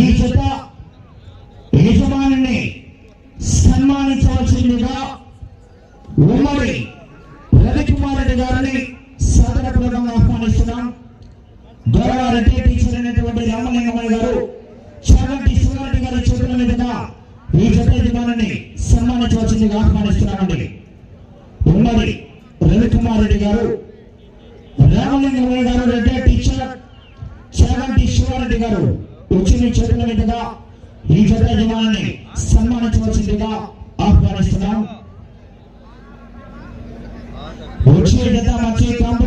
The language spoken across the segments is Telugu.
ఈ జత యజమానిని సన్మానించవలసిందిగా ఉమ్మడి రవికుమార్ గారిని సదరపూర్వకంగా ఆహ్వానిస్తున్నాం. గౌరవ టీచర్ అయినటువంటి రామలింగమయ్య గారు చల్లటి శివరెడ్డి గారి చేతుల మీదుగా ఈ జత యజమానిని సన్మానించవలసిందిగా ఆహ్వానిస్తున్నామండి. ఈ పెద్ద యజమాని సన్మానించవలసిందిగా ఆహ్వానిస్తున్నాం వచ్చే జత వచ్చే కాంపు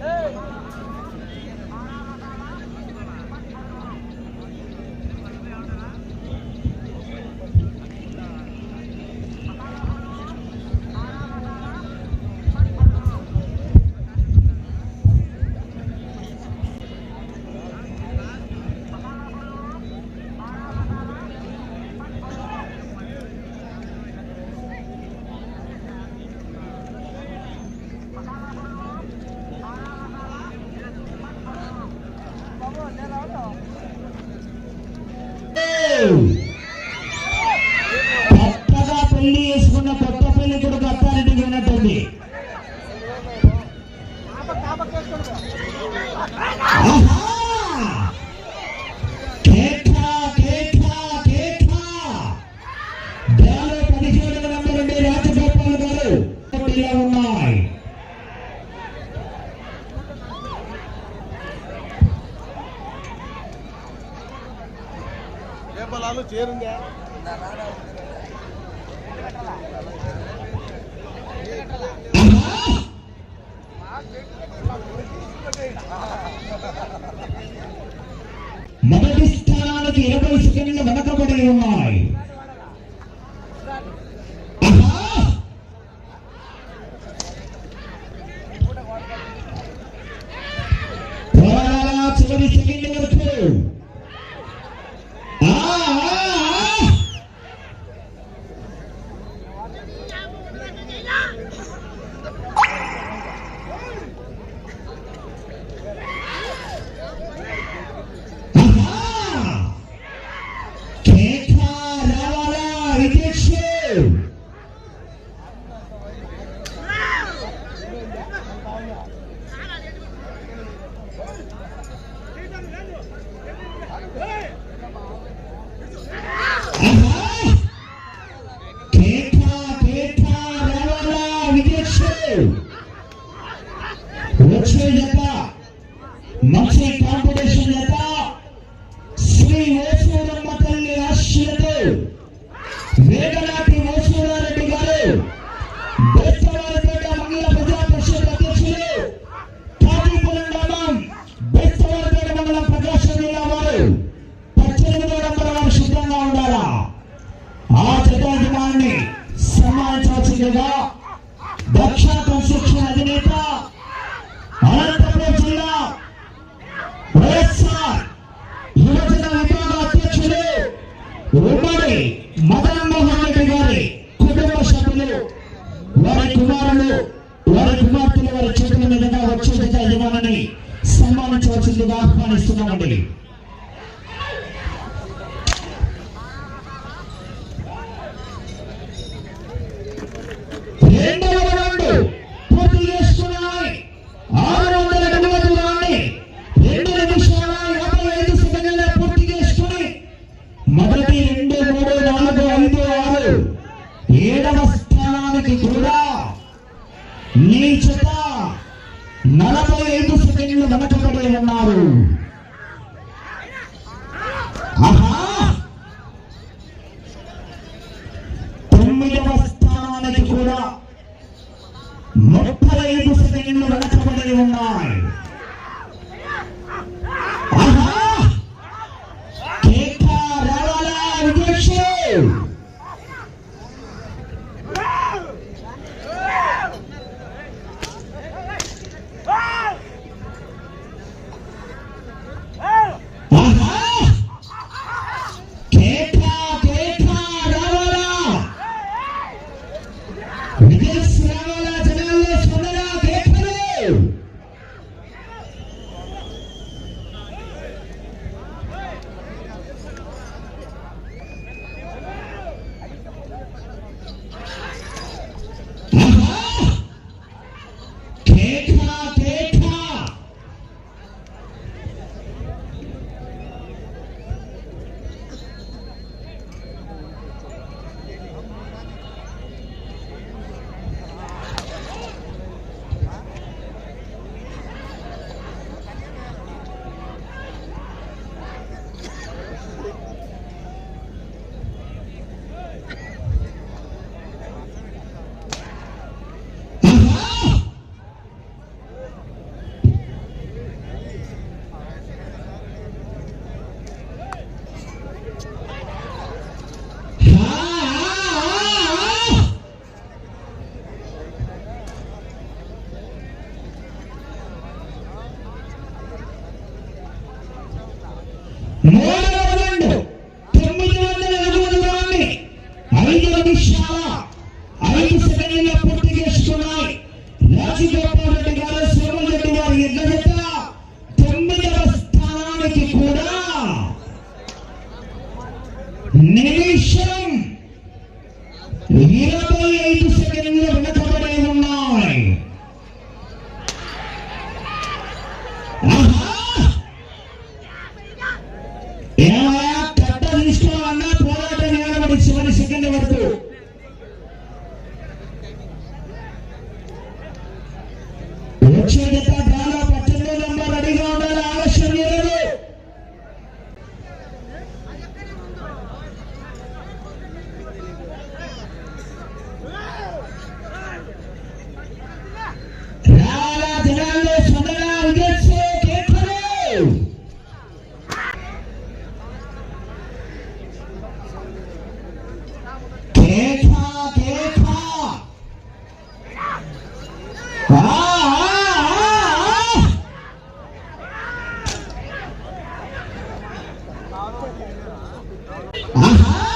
Ei! only మొదటి స్థానానికి ఇరవై సెకండ్లు వెనకబడి ఉన్నాయి. అధ్యక్షుడిగా దక్ష కన్స్ట్రక్షన్ అధినేత అనంతపురం జిల్లా వైఎస్ఆర్ యువజన విభాగ అధ్యక్షుడు ఉమ్మడి మదన్ మోహన్ రెడ్డి గారి కుటుంబ సభ్యులు వారి కుమారులు వారి కుమార్తెలు వారి చేతుల మీదుగా వచ్చేదిగా యజమాని సన్మానించవలసిందిగా ఆహ్వానిస్తున్నామండి. What? going to do? Uhum.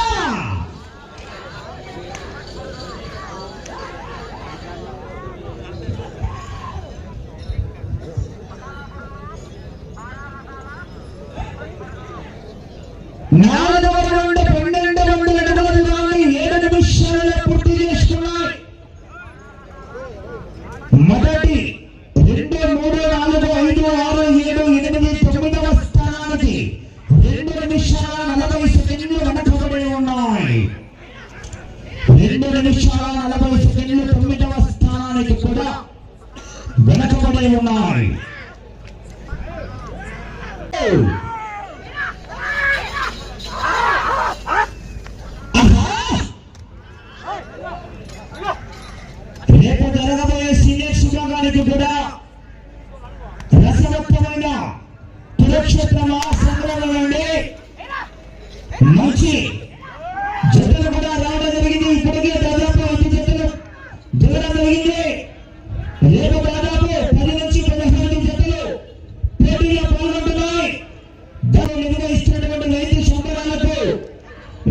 వెనకబడి ఉన్నాయి ఆహా!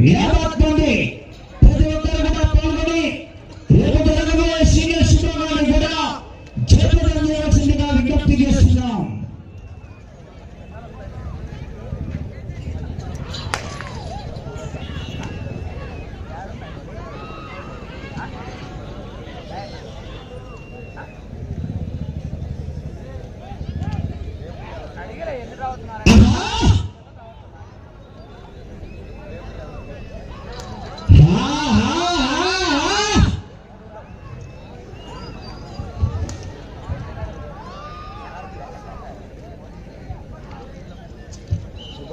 యావత్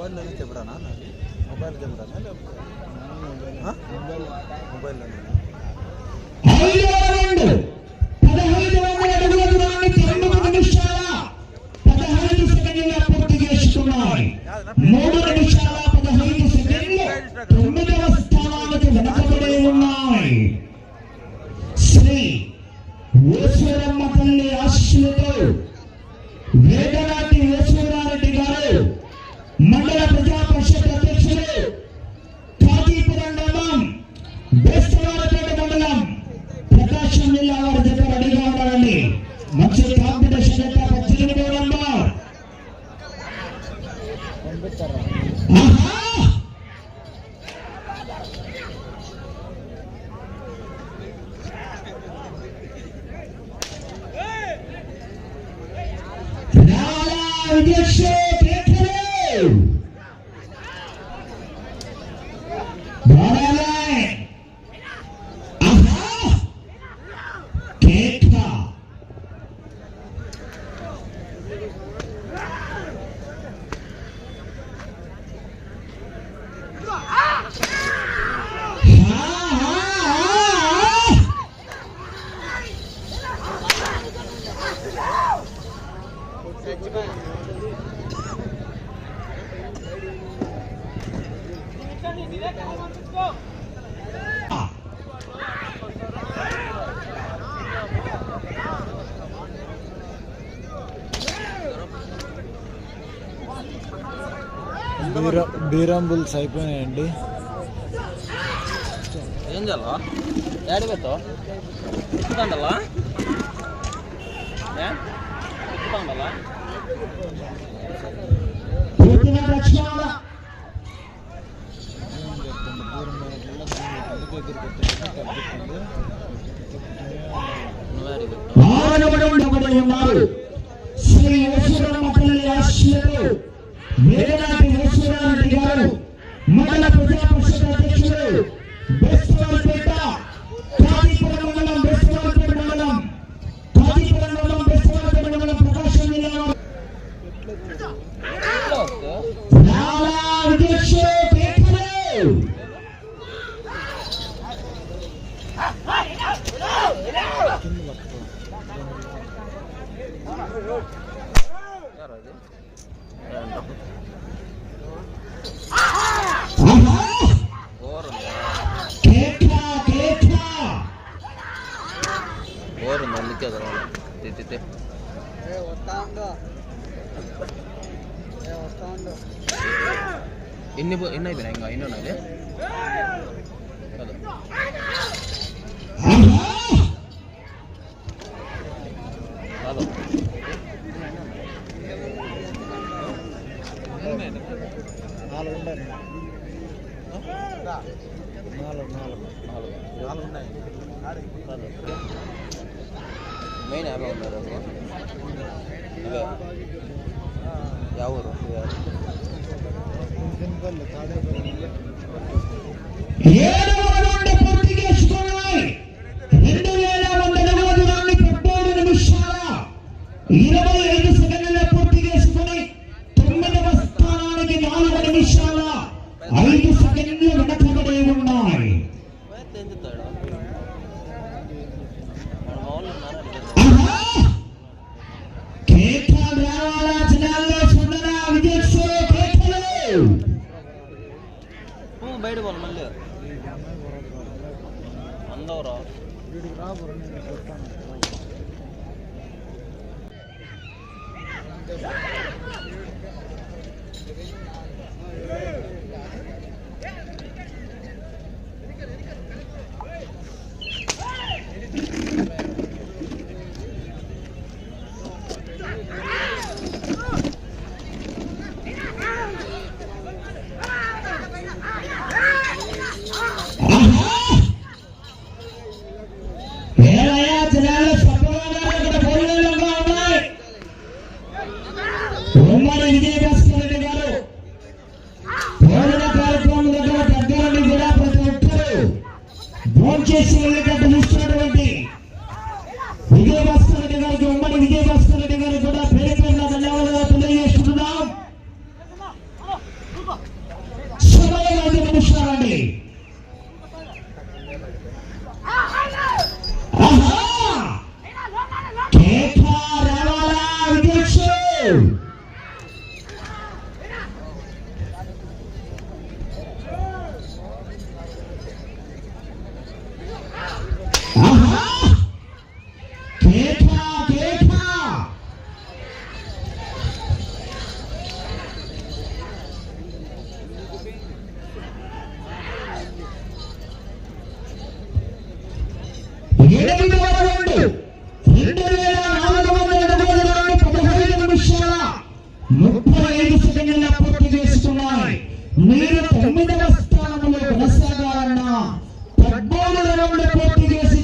మొబైల్లోనే కెమెరానా? నాది మొబైల్ కెమెరానా? లేకపోతే మొబైల్లోనే എല്ലാവർക്കും శ్రీరామ్ బుల్స్ అయిపోయినాయండి. ఏం చాలా డాడీ పెట్టో ఎక్కుతాండలా ఎక్కుతాండలా ఓరుంది అందుకే ఎన్ని ఎన్ని అయిపోయినాయి ఇంకా ఎన్ని ఉన్నాయి కదా మెయిన్ యాభై ఉన్నారు ఇవే ఎవరు ఏడు Yeah. పద్మూడు రౌండ్లు పూర్తి చేసి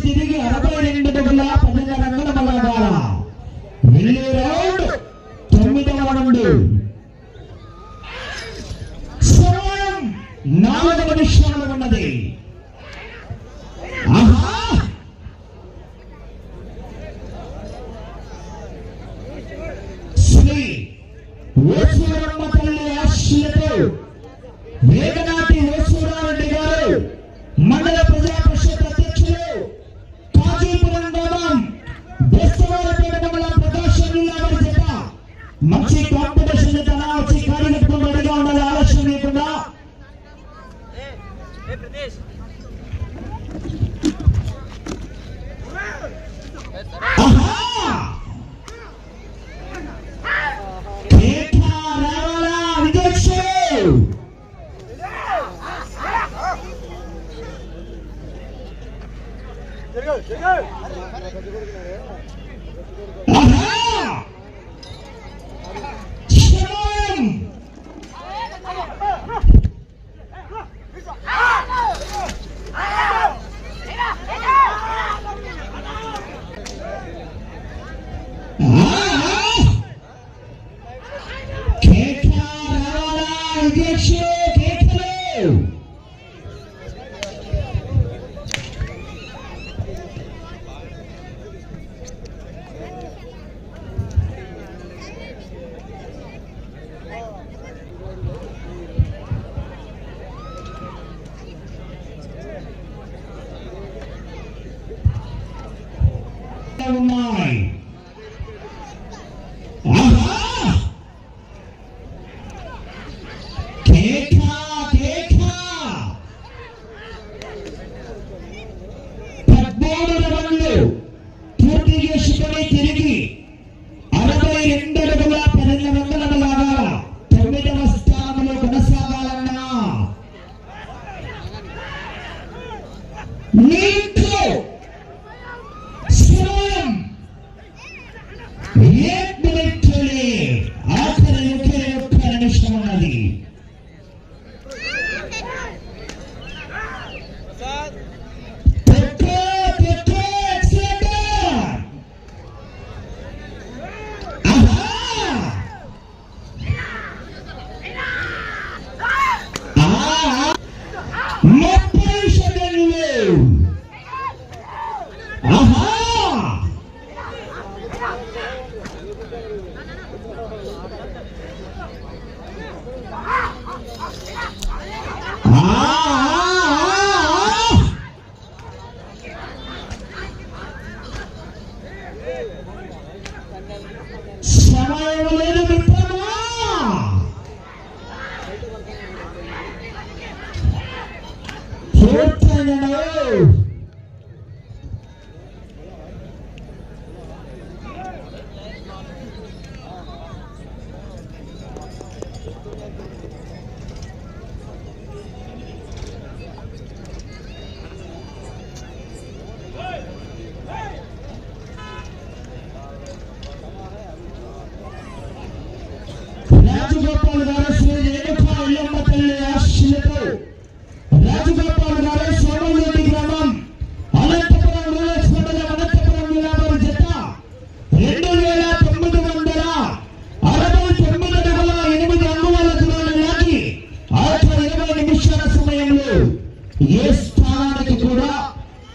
ఏ స్థానానికి కూడా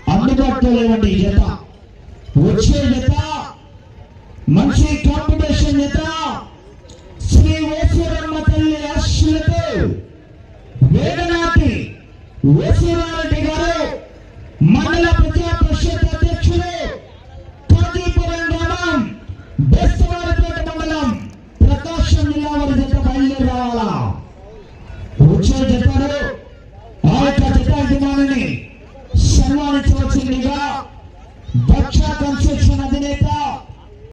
అందుబాటులో లేవండి ఈ జత.